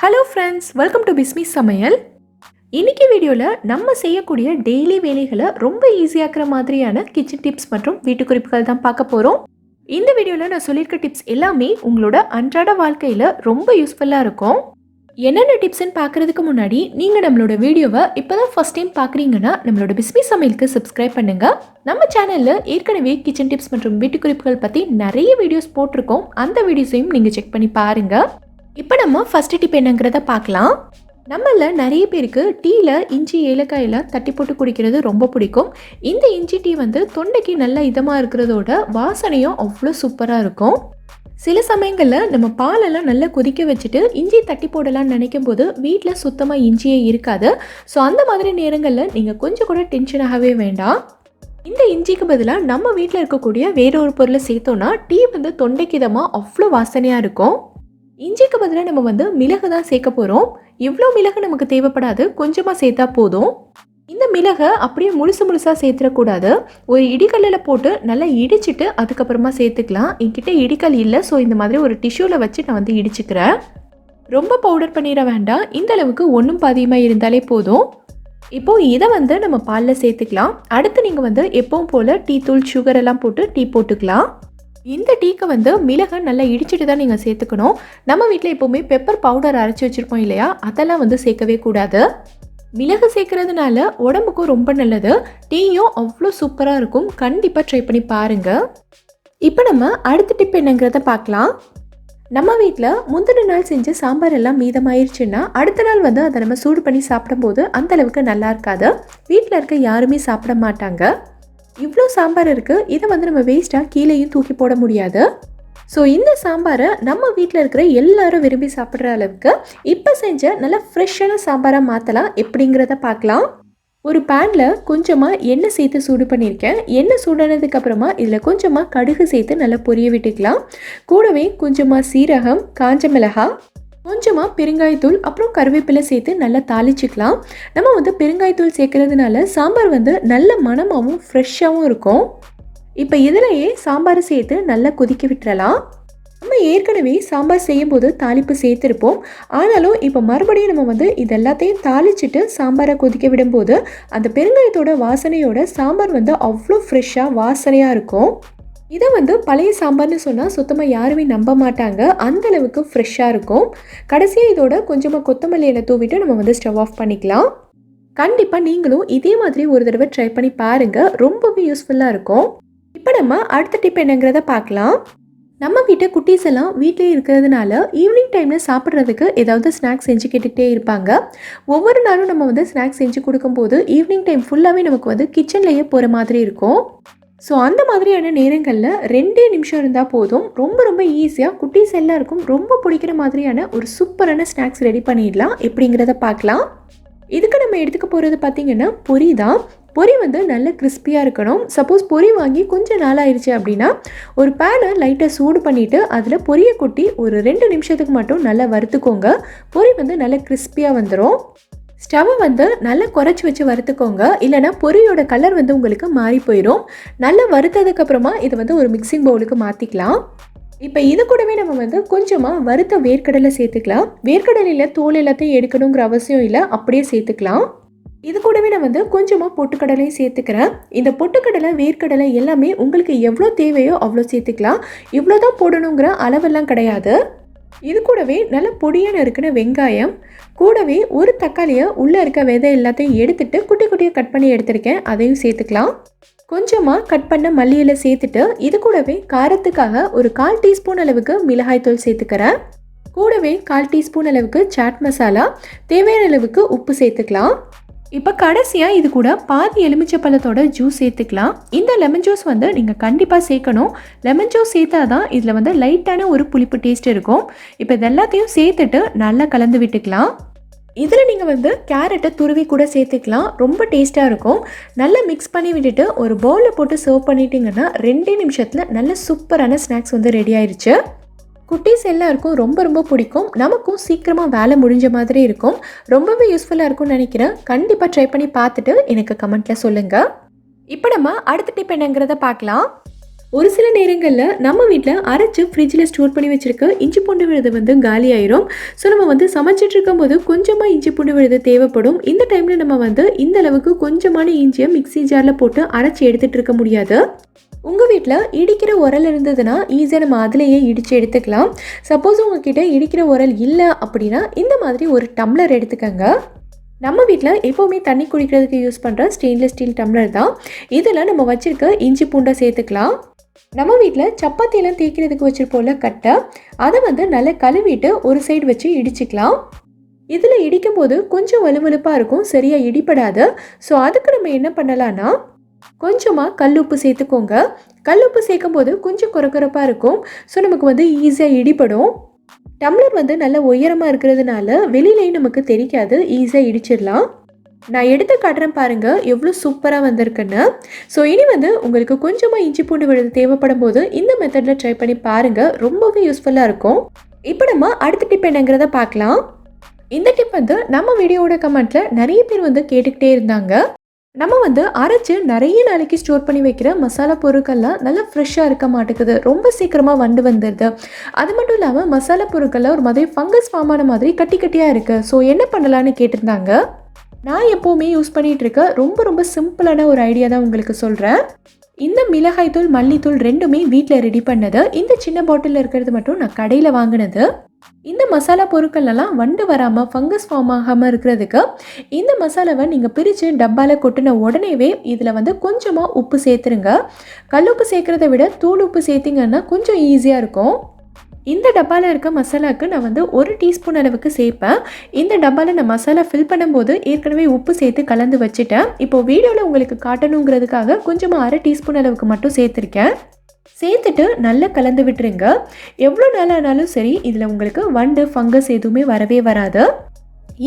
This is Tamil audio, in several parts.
Hello friends welcome to Bismi சமையல் இன்னைக்கு வீடியோவில் நம்ம செய்யக்கூடிய டெய்லி வேலைகளை ரொம்ப ஈஸியாக்குற மாதிரியான கிச்சன் டிப்ஸ் மற்றும் வீட்டு குறிப்புகள் தான் பார்க்க போகிறோம் இந்த வீடியோவில் நான் சொல்லியிருக்க டிப்ஸ் எல்லாமே உங்களோட அன்றாட வாழ்க்கையில் ரொம்ப யூஸ்ஃபுல்லாக இருக்கும். என்னென்ன டிப்ஸ்ன்னு பார்க்குறதுக்கு முன்னாடி நீங்கள் நம்மளோட வீடியோவை இப்போ தான் ஃபஸ்ட் டைம் பார்க்குறீங்கன்னா நம்மளோட பிஸ்மி சமையலுக்கு சப்ஸ்கிரைப் பண்ணுங்கள் நம்ம சேனலில் ஏற்கனவே கிச்சன் டிப்ஸ் மற்றும் வீட்டு குறிப்புகள் பற்றி நிறைய வீடியோஸ் போட்டிருக்கோம். அந்த வீடியோஸையும் நீங்கள் செக் பண்ணி பாருங்கள் இப்போ நம்ம ஃபஸ்ட்டு டிப் என்னங்கிறத பார்க்கலாம். நம்மள நிறைய பேருக்கு டீயில் இஞ்சி ஏலக்காயெல்லாம் தட்டி போட்டு குடிக்கிறது ரொம்ப பிடிக்கும். இந்த இஞ்சி டீ வந்து தொண்டைக்கு நல்ல இதமாக இருக்கிறதோட வாசனையும் அவ்வளோ சூப்பராக இருக்கும். சில சமயங்களில் நம்ம பாலெல்லாம் நல்லா கொதிக்க வச்சுட்டு இஞ்சி தட்டி போடலாம்னு நினைக்கும் போது வீட்டில் சுத்தமாக இஞ்சியே இருக்காது. ஸோ அந்த மாதிரி நேரங்களில் நீங்கள் கொஞ்சம் கூட டென்ஷன் ஆகவே வேண்டாம். இந்த இஞ்சிக்கு பதிலாக நம்ம வீட்டில் இருக்கக்கூடிய வேற ஒரு பொருளை சேர்த்தோன்னா டீ வந்து தொண்டைக்கு இதமாக அவ்வளோ வாசனையாக இருக்கும். இஞ்சிக்கு பதிலாக நம்ம வந்து மிளகு தான் சேர்க்க போகிறோம் இவ்வளோ மிளகு நமக்கு தேவைப்படாது. கொஞ்சமாக சேர்த்தா போதும். இந்த மிளகை அப்படியே முழுசு முழுசாக சேர்த்துடக்கூடாது. ஒரு இடிக்கல்லில் போட்டு நல்லா இடிச்சிட்டு அதுக்கப்புறமா சேர்த்துக்கலாம். என்கிட்ட இடிக்கல் இல்லை ஸோ இந்த மாதிரி ஒரு டிஷ்யூவில் வச்சு நான் வந்து இடிச்சுக்கிறேன். ரொம்ப பவுடர் பண்ணிட வேண்டாம். இந்த அளவுக்கு ஒன்றும் பாதியமாக இருந்தாலே போதும். இப்போது இதை வந்து நம்ம பாலில் சேர்த்துக்கலாம். அடுத்து நீங்கள் வந்து எப்பவும் போல் டீ தூள் சுகர் எல்லாம் போட்டு டீ போட்டுக்கலாம். இந்த டீக்கு வந்து மிளகை நல்லா இடிச்சிட்டு தான் நீங்கள் சேர்த்துக்கணும். நம்ம வீட்டில் எப்போவுமே பெப்பர் பவுடர் அரைச்சி வச்சுருப்போம் இல்லையா? அதெல்லாம் வந்து சேர்க்கவே கூடாது. மிளகு சேர்க்கறதுனால உடம்புக்கும் ரொம்ப நல்லது. டீயும் அவ்வளோ சூப்பராக இருக்கும். கண்டிப்பாக ட்ரை பண்ணி பாருங்கள் இப்போ நம்ம அடுத்த டிப் என்னங்கிறத பார்க்கலாம். நம்ம வீட்டில் முந்தின நாள் செஞ்ச சாம்பார் எல்லாம் மீதமாயிருச்சுன்னா அடுத்த நாள் வந்து அதை நம்ம சூடு பண்ணி சாப்பிடும்போது அந்த அளவுக்கு நல்லா இருக்காது. வீட்டில் இருக்க யாருமே சாப்பிட மாட்டாங்க. இவ்வளோ சாம்பார் இருக்குது இதை வந்து நம்ம வேஸ்ட்டாக கீழேயும் தூக்கி போட முடியாது. ஸோ இந்த சாம்பாரை நம்ம வீட்டில் இருக்கிற எல்லாரும் விரும்பி சாப்பிட்ற அளவுக்கு இப்போ செஞ்ச நல்ல ஃப்ரெஷ்ஷான சாம்பாராக மாற்றலாம் எப்படிங்கிறத பார்க்கலாம். ஒரு பேனில் கொஞ்சமாக எண்ணெய் சேர்த்து சூடு பண்ணியிருக்கேன். எண்ணெய் சூடானதுக்கு அப்புறமா இதில் கொஞ்சமாக கடுகு சேர்த்து நல்லா பொரிய விட்டுக்கலாம். கூடவே கொஞ்சமாக சீரகம் காஞ்ச மிளகாய் கொஞ்சமாக பெருங்காயத்தூள் அப்புறம் கருவேப்பிலை சேர்த்து நல்லா தாளிச்சிக்கலாம். நம்ம வந்து பெருங்காயத்தூள் சேர்க்கறதுனால சாம்பார் வந்து நல்ல மணமாகவும் ஃப்ரெஷ்ஷாகவும் இருக்கும். இப்போ இதிலையே சாம்பார் சேர்த்து நல்லா கொதிக்க விட்டுறலாம். நம்ம ஏற்கனவே சாம்பார் செய்யும்போது தாளிப்பு சேர்த்துருப்போம். ஆனாலும் இப்போ மறுபடியும் நம்ம வந்து இது எல்லாத்தையும் தாளிச்சிட்டு சாம்பாரை கொதிக்க விடும்போது அந்த பெருங்காயத்தோட வாசனையோட சாம்பார் வந்து அவ்வளோ ஃப்ரெஷ்ஷாக வாசனையாக இருக்கும். இதை வந்து பழைய சாம்பார்னு சொன்னால் சுத்தமாக யாருமே நம்ப மாட்டாங்க. அந்த அளவுக்கு ஃப்ரெஷ்ஷாக இருக்கும். கடைசியாக இதோட கொஞ்சமாக கொத்தமல்லி இலை தூவிட்டு நம்ம வந்து ஸ்டவ் ஆஃப் பண்ணிக்கலாம். கண்டிப்பாக நீங்களும் இதே மாதிரி ஒரு தடவை ட்ரை பண்ணி பாருங்கள் ரொம்பவே யூஸ்ஃபுல்லாக இருக்கும். இப்போ நம்ம அடுத்த டிப் என்னங்கிறத பார்க்கலாம். நம்ம வீட்டை குட்டீஸ் எல்லாம் வீட்டிலே இருக்கிறதுனால ஈவினிங் டைமில் சாப்பிட்றதுக்கு ஏதாவது ஸ்நாக்ஸ் செஞ்சு கேட்டுகிட்டே இருப்பாங்க. ஒவ்வொரு நாளும் நம்ம வந்து ஸ்நாக்ஸ் செஞ்சு கொடுக்கும்போது ஈவினிங் டைம் ஃபுல்லாகவே நமக்கு வந்து கிச்சன்லேயே போகிற மாதிரி இருக்கும். ஸோ அந்த மாதிரியான நேரங்களில் ரெண்டே நிமிஷம் இருந்தால் போதும். ரொம்ப ரொம்ப ஈஸியாக குட்டீஸ் எல்லாருக்கும் ரொம்ப பிடிக்கிற மாதிரியான ஒரு சூப்பரான ஸ்நாக்ஸ் ரெடி பண்ணிடலாம். எப்படிங்கிறத பார்க்கலாம். இதுக்கு நம்ம எடுத்துக்க போகிறது பார்த்திங்கன்னா பொரி தான். பொரி வந்து நல்ல கிறிஸ்பியாக இருக்கணும். சப்போஸ் பொரி வாங்கி கொஞ்சம் நாள் ஆயிடுச்சு அப்படின்னா ஒரு பேனை லைட்டாக சூடு பண்ணிவிட்டு அதில் பொரியை கொட்டி ஒரு ரெண்டு நிமிஷத்துக்கு மட்டும் நல்லா வறுத்துக்கோங்க. பொரி வந்து நல்ல கிறிஸ்பியாக வந்துடும் ஸ்டவ்வை வந்து நல்லா குறைச்சி வச்சு வறுத்துக்கோங்க. இல்லைனா பொரியோட கலர் வந்து உங்களுக்கு மாறி போயிடும் நல்லா வறுத்ததுக்கப்புறமா இதை வந்து ஒரு மிக்சிங் பவுலுக்கு மாற்றிக்கலாம் இப்போ இது கூடவே நம்ம வந்து கொஞ்சமாக வறுத்த வேர்க்கடலை சேர்த்துக்கலாம். வேர்க்கடலையில் தோல் எல்லாத்தையும் எடுக்கணுங்கிற அவசியம் இல்லை. அப்படியே சேர்த்துக்கலாம். இது கூடவே நான் வந்து கொஞ்சமாக பொட்டுக்கடலையும் சேர்த்துக்கிறேன். இந்த பொட்டுக்கடலை வேர்க்கடலை எல்லாமே உங்களுக்கு எவ்வளோ தேவையோ அவ்வளோ சேர்த்துக்கலாம். இவ்வளோ தான் போடணுங்கிற அளவெல்லாம் கிடையாது. இது கூடவே நல்ல பொடியான இருக்கிற வெங்காயம் கூடவே ஒரு தக்காளியை உள்ளே இருக்க விதை எல்லாத்தையும் எடுத்துட்டு குட்டி குட்டியாக கட் பண்ணி எடுத்திருக்கேன். அதையும் சேர்த்துக்கலாம். கொஞ்சமாக கட் பண்ண மல்லியில் சேர்த்துட்டு இது கூடவே காரத்துக்காக ஒரு கால் டீஸ்பூன் அளவுக்கு மிளகாய்த்தூள் சேர்த்துக்கிறேன். கூடவே கால் டீஸ்பூன் அளவுக்கு சாட் மசாலா தேவையான அளவுக்கு உப்பு சேர்த்துக்கலாம். இப்போ கடைசியாக இது கூட பாதி எலுமிச்சப்பழத்தோட ஜூஸ் சேர்த்துக்கலாம். இந்த லெமன் ஜூஸ் வந்து நீங்கள் கண்டிப்பாக சேர்க்கணும். லெமன் ஜூஸ் சேர்த்தா தான் இதில் வந்து லைட்டான ஒரு புளிப்பு டேஸ்ட் இருக்கும். இப்போ இது எல்லாத்தையும் சேர்த்துட்டு நல்லா கலந்து விட்டுக்கலாம். இதில் நீங்கள் வந்து கேரட்டை துருவி கூட சேர்த்துக்கலாம். ரொம்ப டேஸ்ட்டாக இருக்கும். நல்லா மிக்ஸ் பண்ணி விட்டுட்டு ஒரு பவுலில் போட்டு சர்வ் பண்ணிட்டீங்கன்னா ரெண்டே நிமிஷத்தில் நல்ல சூப்பரான ஸ்நாக்ஸ் வந்து ரெடி ஆயிடுச்சு குட்டீஸ் எல்லாருக்கும் ரொம்ப ரொம்ப பிடிக்கும். நமக்கும் சீக்கிரமாக வேலை முடிஞ்ச மாதிரி இருக்கும். ரொம்பவே யூஸ்ஃபுல்லாக இருக்கும்னு நினைக்கிறேன். கண்டிப்பாக ட்ரை பண்ணி பார்த்துட்டு எனக்கு கமெண்ட்டில் சொல்லுங்கள் இப்போ நம்ம அடுத்த டிப் என்னங்கிறத பார்க்கலாம். ஒரு சில நேரங்களில் நம்ம வீட்டில் அரைச்சு ஃப்ரிட்ஜில் ஸ்டோர் பண்ணி வச்சுருக்க இஞ்சி பூண்டு விழுது வந்து காலி ஆயிரும். ஸோ நம்ம வந்து சமைச்சிட்டு இருக்கும்போது கொஞ்சமாக இஞ்சி பூண்டு விழுது தேவைப்படும். இந்த டைமில் நம்ம வந்து இந்த அளவுக்கு கொஞ்சமான இஞ்சியை மிக்ஸி ஜாரில் போட்டு அரைச்சி எடுத்துகிட்டு இருக்க முடியாது. உங்கள் வீட்டில் இடிக்கிற உரல் இருந்ததுன்னா ஈஸியாக நம்ம அதிலேயே இடித்து எடுத்துக்கலாம். சப்போஸ் உங்ககிட்ட இடிக்கிற உரல் இல்லை அப்படின்னா இந்த மாதிரி ஒரு டம்ளர் எடுத்துக்கோங்க. நம்ம வீட்டில் எப்போவுமே தண்ணி குடிக்கிறதுக்கு யூஸ் பண்ணுற ஸ்டெயின்லெஸ் ஸ்டீல் டம்ளர் தான். இதில் நம்ம வச்சுருக்க இஞ்சி பூண்டை சேர்த்துக்கலாம். நம்ம வீட்டில் சப்பாத்தியெல்லாம் தேய்க்கிறதுக்கு வச்சுருப்போம்ல கட்டை அதை வந்து நல்லா கழுவிட்டு ஒரு சைடு வச்சு இடிச்சுக்கலாம். இதில் இடிக்கும் போது கொஞ்சம் வலுவலுப்பாக இருக்கும் சரியாக இடிப்படாது ஸோ அதுக்கு நம்ம என்ன பண்ணலான்னா கொஞ்சமாக கல்லுப்பு சேர்த்துக்கோங்க. கல்லுப்பு சேர்க்கும் போது கொஞ்சம் குறக்குறப்பாக இருக்கும். ஸோ நமக்கு வந்து ஈஸியாக இடிப்படும் டம்ளர் வந்து நல்ல உயரமாக இருக்கிறதுனால வெளியிலையும் நமக்கு தெரிக்காது. ஈஸியாக இடிச்சிடலாம். நான் எடுத்து காட்டுறேன் பாருங்கள் எவ்வளோ சூப்பராக வந்திருக்குன்னு. ஸோ இனி வந்து உங்களுக்கு கொஞ்சமாக இஞ்சி பூண்டு விழுது தேவைப்படும் போது இந்த மெத்தடில் ட்ரை பண்ணி பாருங்கள் ரொம்பவே யூஸ்ஃபுல்லாக இருக்கும். இப்போ நம்ம அடுத்த டிப் என்னங்கிறத பார்க்கலாம். இந்த டிப் வந்து நம்ம வீடியோட கமெண்ட்டில் நிறைய பேர் வந்து கேட்டுக்கிட்டே இருந்தாங்க. நம்ம வந்து அரைச்சு நிறைய நாளைக்கு ஸ்டோர் பண்ணி வைக்கிற மசாலா பொருட்கள்லாம் நல்லா ஃப்ரெஷ்ஷாக இருக்க மாட்டேங்குது. ரொம்ப சீக்கிரமாக வண்டு வந்துடுது அது மட்டும் இல்லாமல் மசாலா பொருட்களில் ஒரு மாதிரி ஃபங்கஸ் ஃபார்ம் ஆன மாதிரி கட்டி கட்டியாக இருக்குது ஸோ என்ன பண்ணலான்னு கேட்டிருந்தாங்க? நான் எப்போவுமே யூஸ் பண்ணிகிட்ருக்க ரொம்ப ரொம்ப சிம்பிளான ஒரு ஐடியா தான் உங்களுக்கு சொல்கிறேன் இந்த மிளகாய்த்தூள் மல்லித்தூள் ரெண்டுமே வீட்டில் ரெடி பண்ணது. இந்த சின்ன பாட்டிலில் இருக்கிறது மட்டும் நான் கடையில் வாங்கினது. இந்த மசாலா பொருட்கள்லாம் வண்டு வராமல் ஃபங்கஸ் ஃபார்ம் ஆகாமல் இருக்கிறதுக்கு இந்த மசாலாவை நீங்கள் பிரித்து டப்பாவில் கொட்டின உடனேவே இதில் வந்து கொஞ்சமாக உப்பு சேர்த்துருங்க. கல் உப்பு சேர்க்குறத விட தூள் உப்பு சேர்த்திங்கன்னா கொஞ்சம் ஈஸியாக இருக்கும். இந்த டப்பாவில் இருக்க மசாலாவுக்கு நான் வந்து ஒரு டீஸ்பூன் அளவுக்கு சேர்ப்பேன். இந்த டப்பாவில் நான் மசாலா ஃபில் பண்ணும்போது ஏற்கனவே உப்பு சேர்த்து கலந்து வச்சுட்டேன். இப்போ வீடியோவில் உங்களுக்கு காட்டணுங்கிறதுக்காக கொஞ்சமாக அரை டீஸ்பூன் அளவுக்கு மட்டும் சேர்த்துருக்கேன். சேர்த்துட்டு நல்லா கலந்து விட்டுருங்க. எவ்வளோ நாளானாலும் சரி இதில் உங்களுக்கு வண்டு ஃபங்கஸ் எதுவுமே வரவே வராது.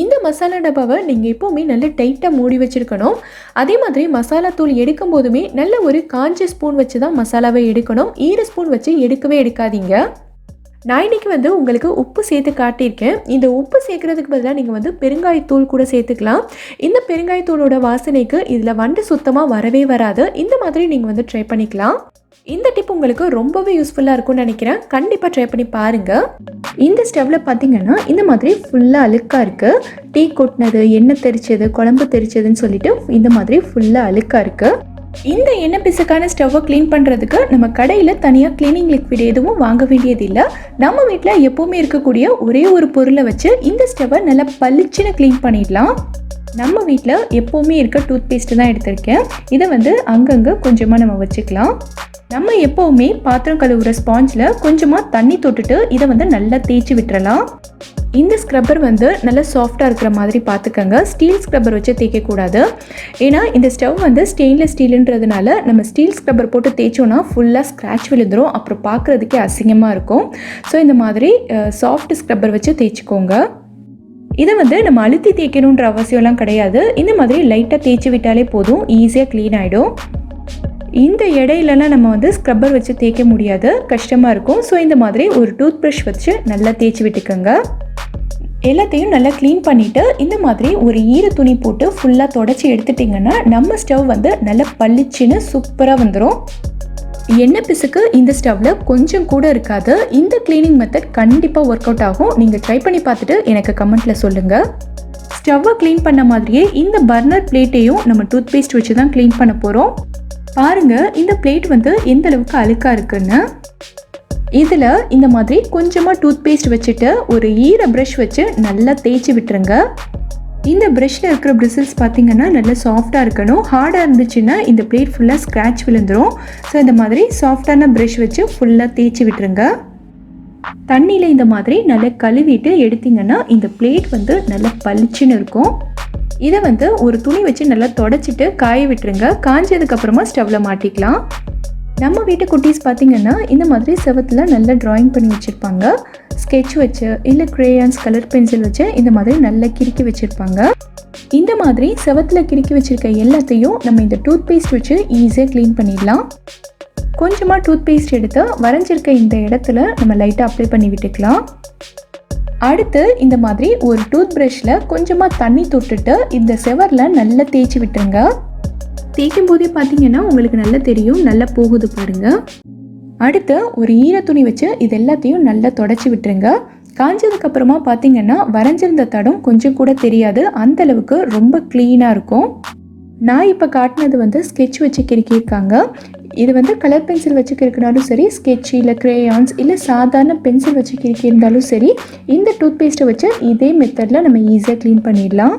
இந்த மசாலா டப்பாவை நீங்கள் எப்போவுமே நல்ல டைட்டாக மூடி வச்சுருக்கணும். அதே மாதிரி மசாலா தூள் எடுக்கும் போதுமே நல்ல ஒரு காஞ்ச ஸ்பூன் வச்சு தான் மசாலாவை எடுக்கணும். ஈர ஸ்பூன் வச்சு எடுக்கவே எடுக்காதீங்க. நான் இன்றைக்கி வந்து உங்களுக்கு உப்பு சேர்த்து காட்டியிருக்கேன். இந்த உப்பு சேர்க்குறதுக்கு பதிலாக நீங்கள் வந்து பெருங்காயத்தூள் கூட சேர்த்துக்கலாம். இந்த பெருங்காயத்தூளோட வாசனைக்கு இதில் வண்டு சுத்தமாக வரவே வராது. இந்த மாதிரி நீங்கள் வந்து ட்ரை பண்ணிக்கலாம். இந்த டிப் உங்களுக்கு ரொம்பவே யூஸ்ஃபுல்லாக இருக்கும்னு நினைக்கிறேன். கண்டிப்பாக ட்ரை பண்ணி பாருங்கள் இந்த ஸ்டவ்வில் பார்த்தீங்கன்னா இந்த மாதிரி ஃபுல்லாக அழுக்காக இருக்குது டீ கொட்டினது எண்ணெய் தெரிச்சது குழம்பு தெரிச்சதுன்னு சொல்லிட்டு இந்த மாதிரி ஃபுல்லாக அழுக்காக இருக்குது இந்த எண்ணெய் பிசுக்கான ஸ்டவ்வை க்ளீன் பண்ணுறதுக்கு நம்ம கடையில் தனியாக க்ளீனிங் லிக்விட் எதுவும் வாங்க வேண்டியதில்லை. நம்ம வீட்டில் எப்போவுமே இருக்கக்கூடிய ஒரே ஒரு பொருளை வச்சு இந்த ஸ்டவ்வை நல்லா பளிச்சுன்னு க்ளீன் பண்ணிடலாம். நம்ம வீட்டில் எப்போவுமே இருக்க டூத் பேஸ்ட்டு தான் எடுத்திருக்கேன். இதை வந்து அங்கங்கே கொஞ்சமாக நம்ம வச்சுக்கலாம். நம்ம எப்போவுமே பாத்திரம் கழுவுற ஸ்பாஞ்சில் கொஞ்சமாக தண்ணி தொட்டுட்டு இதை வந்து நல்லா தேய்ச்சி விட்டுறலாம். இந்த ஸ்க்ரப்பர் வந்து நல்லா சாஃப்டாக இருக்கிற மாதிரி பார்த்துக்கோங்க. ஸ்டீல் ஸ்க்ரப்பர் வச்சு தேய்க்கக்கூடாது. ஏன்னா இந்த ஸ்டவ் வந்து ஸ்டெயின்லெஸ் ஸ்டீலுன்றதுனால நம்ம ஸ்டீல் ஸ்க்ரப்பர் போட்டு தேய்ச்சோன்னா ஃபுல்லாக ஸ்க்ராட்ச் விழுந்துடும் அப்புறம் பார்க்குறதுக்கே அசிங்கமாக இருக்கும். ஸோ இந்த மாதிரி சாஃப்ட் ஸ்க்ரப்பர் வச்சு தேய்ச்சிக்கோங்க. இதை வந்து நம்ம அழுத்தி தேய்க்கணுன்ற அவசியம்லாம் கிடையாது. இந்த மாதிரி லைட்டாக தேய்ச்சி விட்டாலே போதும். ஈஸியாக க்ளீன் ஆகிடும் இந்த இடையிலலாம் நம்ம வந்து ஸ்க்ரப்பர் வச்சு தேய்க்க முடியாது. கஷ்டமாக இருக்கும். ஸோ இந்த மாதிரி ஒரு டூத் ப்ரஷ் வச்சு நல்லா தேய்ச்சி விட்டுக்கோங்க. எல்லாத்தையும் நல்லா க்ளீன் பண்ணிவிட்டு இந்த மாதிரி ஒரு ஈர துணி போட்டு ஃபுல்லாக தொடச்சி எடுத்துட்டிங்கன்னா நம்ம ஸ்டவ் வந்து நல்லா பளிச்சுன்னு சூப்பராக வந்துடும் எண்ணெய் பிசுக்கு இந்த ஸ்டவ்வில் கொஞ்சம் கூட இருக்காது. இந்த க்ளீனிங் மெத்தட் கண்டிப்பாக ஒர்க் அவுட் ஆகும். நீங்கள் ட்ரை பண்ணி பார்த்துட்டு எனக்கு கமெண்ட்டில் சொல்லுங்கள் ஸ்டவ்வை க்ளீன் பண்ண மாதிரியே இந்த பர்னர் பிளேட்டையும் நம்ம டூத் பேஸ்ட் வச்சு தான் க்ளீன் பண்ண போகிறோம் பாருங்கள் இந்த பிளேட் வந்து எந்த அளவுக்கு அழுக்காக இருக்குன்னு. இதில் இந்த மாதிரி கொஞ்சமாக டூத் பேஸ்ட் வச்சுட்டு ஒரு ஈர ப்ரஷ் வச்சு நல்லா தேய்ச்சி விட்டுருங்க. இந்த ப்ரஷ்ஷில் இருக்கிற பிரிசில்ஸ் பார்த்தீங்கன்னா நல்லா சாஃப்டாக இருக்கணும். ஹார்டாக இருந்துச்சுன்னா இந்த பிளேட் ஃபுல்லாக ஸ்க்ராட்ச் விழுந்துடும் ஸோ இந்த மாதிரி சாஃப்டான ப்ரஷ் வச்சு ஃபுல்லாக தேய்ச்சி விட்டுருங்க. தண்ணியில் இந்த மாதிரி நல்லா கழுவிட்டு எடுத்திங்கன்னா இந்த பிளேட் வந்து நல்லா பளிச்சுன்னு இருக்கும். இதை வந்து ஒரு துணி வச்சு நல்லா தொடச்சிட்டு காய விட்டுருங்க. காஞ்சதுக்கப்புறமா ஸ்டவ்வில் மாட்டிக்கலாம். நம்ம வீட்டு குட்டீஸ் பார்த்திங்கன்னா இந்த மாதிரி செவத்தில் நல்லா ட்ராயிங் பண்ணி வச்சுருப்பாங்க. ஸ்கெட்ச் வச்சு இல்லை க்ரேயான்ஸ் கலர் பென்சில் வச்சு இந்த மாதிரி நல்லா கிறுக்கி வச்சுருப்பாங்க. இந்த மாதிரி செவத்தில் கிறுக்கி வச்சுருக்க எல்லாத்தையும் நம்ம இந்த டூத் பேஸ்ட் வச்சு ஈஸியாக க்ளீன் பண்ணிடலாம். கொஞ்சமாக டூத் பேஸ்ட் எடுத்து வரைஞ்சிருக்க இந்த இடத்துல நம்ம லைட்டாக அப்ளை பண்ணி விட்டுக்கலாம். அடுத்து இந்த மாதிரி ஒரு டூத் ப்ரஷில் கொஞ்சமாக தண்ணி தொட்டுட்டு இந்த செவரில் நல்லா தேய்ச்சி விட்டுருங்க. தேய்க்கும் போதே பார்த்தீங்கன்னா உங்களுக்கு நல்லா தெரியும் நல்லா போகுது பாருங்க. அடுத்து ஒரு ஈர துணி வச்சு இது எல்லாத்தையும் நல்லா தொடச்சி விட்டுருங்க. காஞ்சதுக்கு அப்புறமா பார்த்தீங்கன்னா வரைஞ்சிருந்த தடம் கொஞ்சம் கூட தெரியாது அந்த அளவுக்கு ரொம்ப க்ளீனாக இருக்கும். நான் இப்போ காட்டினது வந்து ஸ்கெட்ச் வச்சு கிறுக்கியிருக்காங்க. இது வந்து கலர் பென்சில் வச்சு கிறுக்கினாலும் சரி ஸ்கெட்ச் இல்லை க்ரேயான்ஸ் இல்லை சாதாரண பென்சில் வச்சு கிறுக்கியிருந்தாலும் சரி இந்த டூத் பேஸ்ட்டை வச்சு இதே மெத்தடில் நம்ம ஈஸியாக க்ளீன் பண்ணிடலாம்.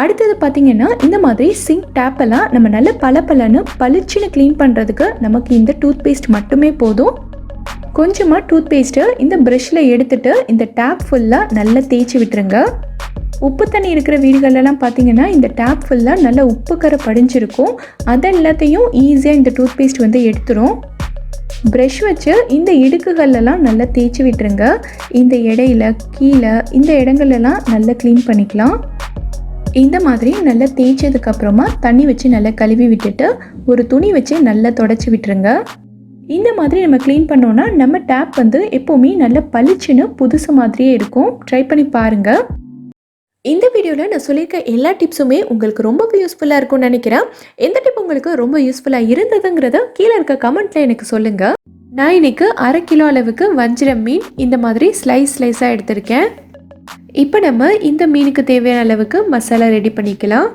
அடுத்தது பார்த்தீங்கன்னா இந்த மாதிரி சிங்க் டேப்பெல்லாம் நம்ம நல்ல பளபளன்னு பளிச்சுன்னு க்ளீன் பண்ணுறதுக்கு நமக்கு இந்த டூத் பேஸ்ட் மட்டுமே போதும். கொஞ்சமாக டூத் பேஸ்ட்டை இந்த ப்ரஷ்ஷில் எடுத்துட்டு இந்த டேப் ஃபுல்லாக நல்லா தேய்ச்சி விட்டுருங்க. உப்பு தண்ணி இருக்கிற வீடுகளெல்லாம் பார்த்தீங்கன்னா இந்த டேப் ஃபுல்லாக நல்லா உப்பு கரை படிஞ்சிருக்கும். அதை எல்லாத்தையும் ஈஸியாக இந்த டூத் பேஸ்ட் வந்து எடுத்துரும். ப்ரஷ் வச்சு இந்த இடுக்குகள்லாம் நல்லா தேய்ச்சி விட்டுருங்க. இந்த இடையில கீழே இந்த இடங்கள்லாம் நல்லா க்ளீன் பண்ணிக்கலாம். இந்த மாதிரி நல்லா தேய்ச்சதுக்கப்புறமா தண்ணி வச்சு நல்லா கழுவி விட்டுட்டு ஒரு துணி வச்சு நல்லா தொடச்சி விட்டுருங்க. இந்த மாதிரி நம்ம க்ளீன் பண்ணோன்னா நம்ம டேப் வந்து எப்போவுமே நல்லா பளிச்சுன்னு புதுசு மாதிரியே இருக்கும். ட்ரை பண்ணி பாருங்கள் இந்த வீடியோவில் நான் சொல்லியிருக்க எல்லா டிப்ஸுமே உங்களுக்கு ரொம்ப யூஸ்ஃபுல்லாக இருக்கும்னு நினைக்கிறேன். எந்த டிப் உங்களுக்கு ரொம்ப யூஸ்ஃபுல்லாக இருந்ததுங்கிறத கீழே இருக்க கமெண்ட்டில் எனக்கு சொல்லுங்கள் நான் இன்னைக்கு அரை கிலோ அளவுக்கு வஞ்சிரம் மீன் இந்த மாதிரி ஸ்லைஸ் ஸ்லைஸாக எடுத்திருக்கேன். இப்போ நம்ம இந்த மீனுக்கு தேவையான அளவுக்கு மசாலா ரெடி பண்ணிக்கலாம்.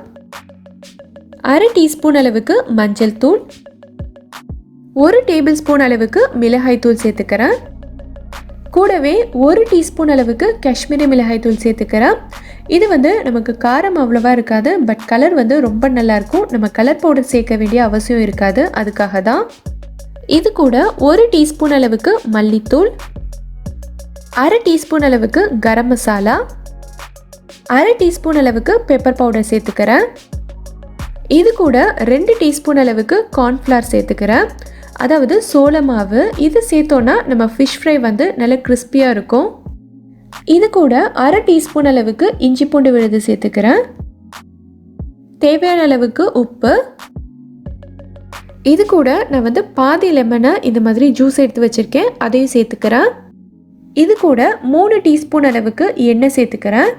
அரை டீஸ்பூன் அளவுக்கு மஞ்சள் தூள். ஒரு டேபிள் ஸ்பூன் அளவுக்கு மிளகாய் தூள் சேர்த்துக்கிறேன். கூடவே ஒரு டீஸ்பூன் அளவுக்கு காஷ்மீரி மிளகாய் தூள் சேர்த்துக்கிறேன். இது வந்து நமக்கு காரம் அவ்வளோவா இருக்காது பட் கலர் வந்து ரொம்ப நல்லாயிருக்கும் நம்ம கலர் பவுடர் சேர்க்க வேண்டிய அவசியம் இருக்காது அதுக்காக தான். இது கூட ஒரு டீஸ்பூன் அளவுக்கு மல்லித்தூள். அரை டீஸ்பூன் அளவுக்கு கரம் மசாலா அரை டீஸ்பூன் அளவுக்கு பெப்பர் பவுடர் சேர்த்துக்கிறேன். இது கூட ரெண்டு டீஸ்பூன் அளவுக்கு கார்ன்ஃப்ளவர் சேர்த்துக்கிறேன். அதாவது சோள மாவு இது சேர்த்தோன்னா நம்ம ஃபிஷ் ஃப்ரை வந்து நல்லா கிறிஸ்பியாக இருக்கும். இது கூட அரை டீஸ்பூன் அளவுக்கு இஞ்சி பூண்டு விழுது சேர்த்துக்கிறேன். தேவையான அளவுக்கு உப்பு. இது கூட நான் வந்து பாதி லெமனை இந்த மாதிரி ஜூஸ் எடுத்து வச்சுருக்கேன் அதையும் சேர்த்துக்கிறேன். இது கூட மூணு டீஸ்பூன் அளவுக்கு எண்ணெய் சேர்த்துக்கிறேன்.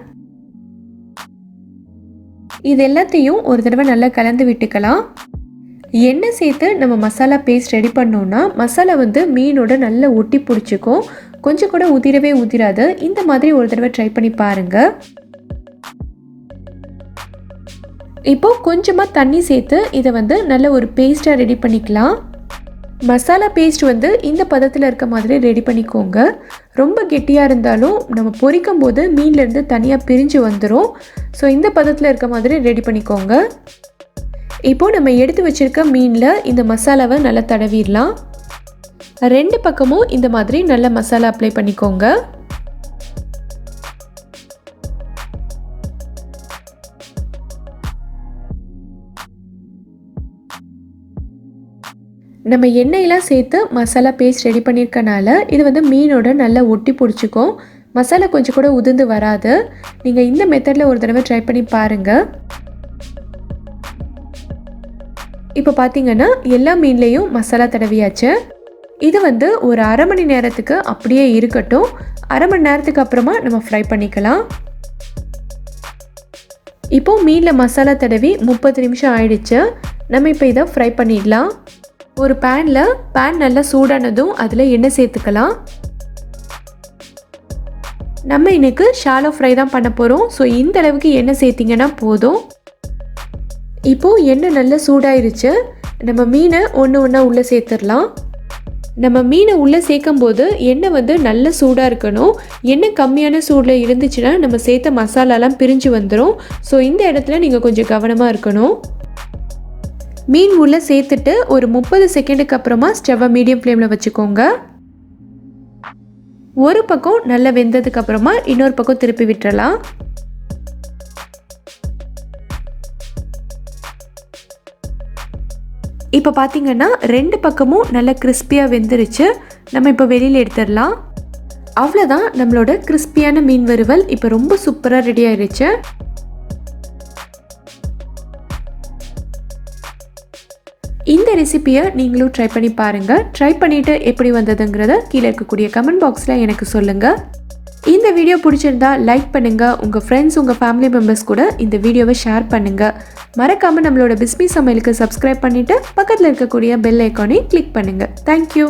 இது எல்லாத்தையும் ஒரு தடவை நல்லா கலந்து விட்டுக்கலாம். எண்ணெய் சேர்த்து நம்ம மசாலா பேஸ்ட் ரெடி பண்ணோன்னா மசாலா வந்து மீனோட நல்லா ஒட்டி பிடிச்சிக்கும். கொஞ்சம் கூட உதிரவே உதிராது. இந்த மாதிரி ஒரு தடவை ட்ரை பண்ணி பாருங்கள் இப்போ கொஞ்சமாக தண்ணி சேர்த்து இதை வந்து நல்ல ஒரு பேஸ்ட்டாக ரெடி பண்ணிக்கலாம். மசாலா பேஸ்ட் வந்து இந்த பதத்தில் இருக்க மாதிரி ரெடி பண்ணிக்கோங்க. ரொம்ப கெட்டியாக இருந்தாலும் நம்ம பொரிக்கும் போது மீன்லேருந்து தனியாக பிரிஞ்சு வந்துடும் ஸோ இந்த பதத்தில் இருக்க மாதிரி ரெடி பண்ணிக்கோங்க. இப்போது நம்ம எடுத்து வச்சுருக்க மீனில் இந்த மசாலாவை நல்லா தடவிடலாம். ரெண்டு பக்கமும் இந்த மாதிரி நல்ல மசாலா அப்ளை பண்ணிக்கோங்க. நம்ம எண்ணெயெலாம் சேர்த்து மசாலா பேஸ்ட் ரெடி பண்ணியிருக்கனால இது வந்து மீனோட நல்லா ஒட்டி பிடிச்சிக்கும். மசாலா கொஞ்சம் கூட உதிர்ந்து வராது. நீங்கள் இந்த மெத்தடில் ஒரு தடவை ட்ரை பண்ணி பாருங்கள் இப்போ பார்த்தீங்கன்னா எல்லா மீன்லேயும் மசாலா தடவியாச்சு. இது வந்து ஒரு அரை மணி நேரத்துக்கு அப்படியே இருக்கட்டும். அரை மணி நேரத்துக்கு அப்புறமா நம்ம ஃப்ரை பண்ணிக்கலாம். இப்போ மீனில் மசாலா தடவி முப்பது நிமிஷம் ஆயிடுச்சு. நம்ம இப்போ இதை ஃப்ரை பண்ணிடலாம். ஒரு பேனில் பேன் நல்லா சூடானதும் அதில் எண்ணெய் சேர்த்துக்கலாம். நம்ம இன்றைக்கு ஷாலோ ஃப்ரை தான் பண்ண போகிறோம் ஸோ இந்த அளவுக்கு எண்ணெய் சேர்த்திங்கன்னா போதும். இப்போது எண்ணெய் நல்லா சூடாயிருச்சு. நம்ம மீனை ஒன்று ஒன்றா உள்ளே சேர்த்துடலாம். நம்ம மீனை உள்ளே சேர்க்கும் போது எண்ணெய் வந்து நல்ல சூடாக இருக்கணும். எண்ணெய் கம்மியான சூடில் இருந்துச்சுன்னா நம்ம சேர்த்த மசாலாலாம் பிரிஞ்சு வந்துடும் ஸோ இந்த இடத்துல நீங்கள் கொஞ்சம் கவனமாக இருக்கணும். மீன் உள்ளே சேர்த்துட்டு ஒரு முப்பது செகண்டுக்கு அப்புறமா ஸ்டவ்வை மீடியம் ஃப்ளேமில் வச்சுக்கோங்க. ஒரு பக்கம் நல்லா வெந்ததுக்கு அப்புறமா இன்னொரு பக்கம் திருப்பி விட்டுறலாம். இப்போ பார்த்தீங்கன்னா ரெண்டு பக்கமும் நல்லா கிறிஸ்பியாக வெந்துருச்சு. நம்ம இப்போ வெளியில் எடுத்துடலாம். அவ்வளோதான் நம்மளோட கிறிஸ்பியான மீன் வறுவல் இப்போ ரொம்ப சூப்பராக ரெடி ஆயிடுச்சு இந்த ரெசிபியை நீங்களும் ட்ரை பண்ணி பாருங்கள் ட்ரை பண்ணிவிட்டு எப்படி வந்ததுங்கிறத கீழே இருக்கக்கூடிய கமெண்ட் பாக்ஸில் எனக்கு சொல்லுங்கள் இந்த வீடியோ பிடிச்சிருந்தா லைக் பண்ணுங்கள் உங்கள் ஃப்ரெண்ட்ஸ் உங்கள் ஃபேமிலி மெம்பர்ஸ் கூட இந்த வீடியோவை ஷேர் பண்ணுங்கள் மறக்காமல் நம்மளோட பிஸ்மி சமையலுக்கு சப்ஸ்கிரைப் பண்ணிவிட்டு பக்கத்தில் இருக்கக்கூடிய பெல் ஐக்கானையும் கிளிக் பண்ணுங்கள் தேங்க்யூ